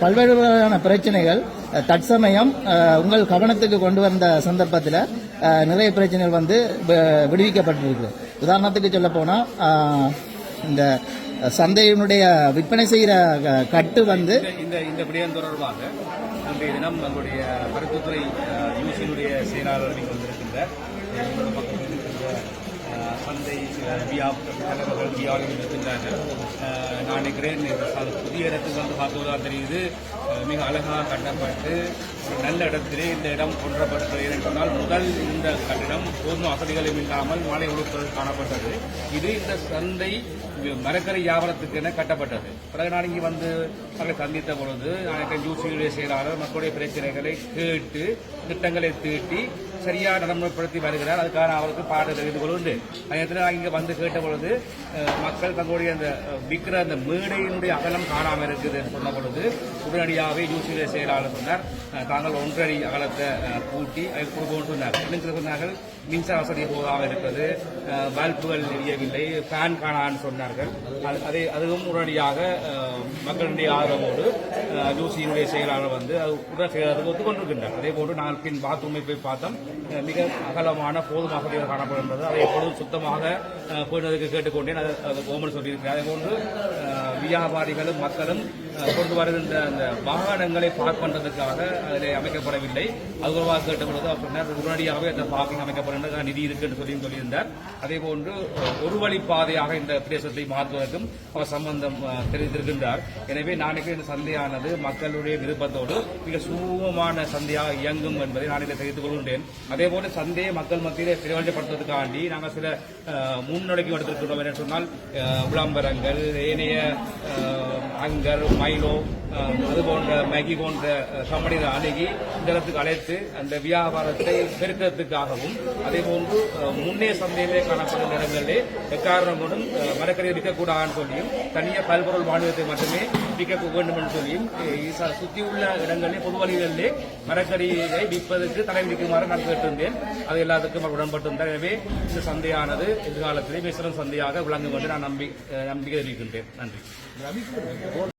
பல்வேறு வகையான பிரச்சனைகள் தற்சமயம் உங்கள் கவனத்துக்கு கொண்டு வந்த சந்தர்ப்பத்தில் நிறைய பிரச்சனைகள் வந்து விடுவிக்கப்பட்டிருக்கு. உதாரணத்துக்கு சொல்ல போனால் இந்த சந்தையினுடைய விற்பனை செய்கிற கட்டு வந்து இந்த இந்த விடயம் தொடர்பாக இன்றைய தினம் நம்முடைய மருத்துவத்துறை யூசியினுடைய செயலாளர் வந்திருக்கின்ற அஹ், இந்த பக்கத்தில் தலைவர்கள் வியாபாரிகள் இருக்கின்றார்கள் நான் நினைக்கிறேன் புதிய இடத்துக்கு வந்து பார்த்துவதாக தெரியுது. மிக அழகாக கட்டப்பட்டு ஒரு நல்ல இடத்திலே இந்த இடம் கொன்றப்பட்டது என்று சொன்னால் முதல் இந்த கட்டிடம் போதும் வசதிகளும் இல்லாமல் மலை உழுப்பது காணப்பட்டது. இது இந்த சந்தை மரக்கரை வியாபாரத்துக்கு என கட்டப்பட்டது. பிறகு நான் இங்கே வந்து அவர்களை சந்தித்த பொழுது எனக்கு ஜூசியுடைய செயலாளர் மக்களுடைய பிரச்சனைகளை கேட்டு திட்டங்களை தீட்டி சரியாக நடைமுறைப்படுத்தி வருகிறார். அதுக்கான அவருக்கு பாடு தெரிந்து கொள்வது. அதே நான் இங்கே வந்து கேட்ட பொழுது மக்கள் தங்களுடைய அந்த விற்கிற அந்த மேடையினுடைய அகலம் காணாமல் இருக்குது சொன்ன பொழுது உடனடியாகவே ஜூசியுடைய செயலாளர் சொன்னார். தாங்கள் ஒன்றரை அகலத்தை கூட்டி அதை கொடுப்போம் சொன்னார் இன்னும் சொன்னார்கள் மின்சார வசதி போகாமல் இருப்பது பல்புகள் எரியவில்லை. ஃபேன் காணான்னு சொன்னார்கள். அது- அதை அதுவும் உடனடியாக மக்களுடைய ஆதரவோடு அஹ், செயலாளர் வந்து அது உடனே செயலாளருக்கு ஒத்துக்கொண்டிருக்கின்றார். அதே போன்று நான் பின் பாத்ரூமை போய் பார்த்தோம். மிக அகலமான போதுமாக காணப்படுகின்றது அதை எப்பொழுதும் சுத்தமாக போயினதுக்கு கேட்டுக்கொண்டேன். அது அது கவர்மெண்ட் சொல்லியிருக்கிறார். அதே போன்று வியாபாரிகளும் மக்களும் கொண்டு வருகின்ற அந்த வாகனங்களை பார்க் பண்ணுறதுக்காக அதில் அமைக்கப்படவில்லை. அது தொடர்பாக கேட்ட உடனடியாகவே அந்த பார்க்கிங் அமைக்கப்படுகின்ற நிதி இருக்குன்னு சொல்லி சொல்லியிருந்தார். அதே போன்று ஒரு வழி பாதையாக இந்த பிரதேசத்தை மாற்றுவதற்கும் அவர் சம்பந்தம் தெரிவித்திருக்கின்றார். எனவே நாளைக்கு இந்த சந்தையானது மக்களுடைய விருப்பத்தோடு மிக சுமூகமான சந்தையாக இயங்கும் என்பதை நான் இதை தெரிவித்துக் கொள்கின்றேன். அதே போல சந்தையை மக்கள் மத்தியிலே பிரயோஜனப்படுத்துவதற்காண்டி நாங்கள் சில அஹ், முன்னெடுக்கை என்று சொன்னால் அஹ், விளம்பரங்கள் ஏனைய அங்கர் மைலோ அது போன்ற மேகி போன்ற கம்பெனி கம்பெனிகளை அணுகி இந்த இடத்துக்கு அழைத்து அந்த வியாபாரத்தை பெருக்கிறதுக்காகவும் அதே போன்று முன்னே சந்தையிலே காணப்படும் இடங்களிலே எக்காரணம் கொண்டும் அஹ், மரக்கறி விற்கக்கூடாதுன்னு சொல்லியும் தனியாக பல்பொருள் மாநிலத்தை மட்டுமே விற்க வேண்டும் என்று சொல்லியும் சுற்றியுள்ள இடங்களிலே பொது வழிகளிலே மரக்கறியை விற்பதற்கு தடை விதிக்குமாறு நான் கேட்டிருந்தேன். அது எல்லாத்துக்கும் அவர் உடன்பட்டிருந்தார் எனவே இந்த சந்தையானது எதிர்காலத்திலே மிஸ்ரம் சந்தையாக விளங்கும் என்று நான் நம்பி நம்பிக்கை தெரிவிக்கின்றேன். நன்றி.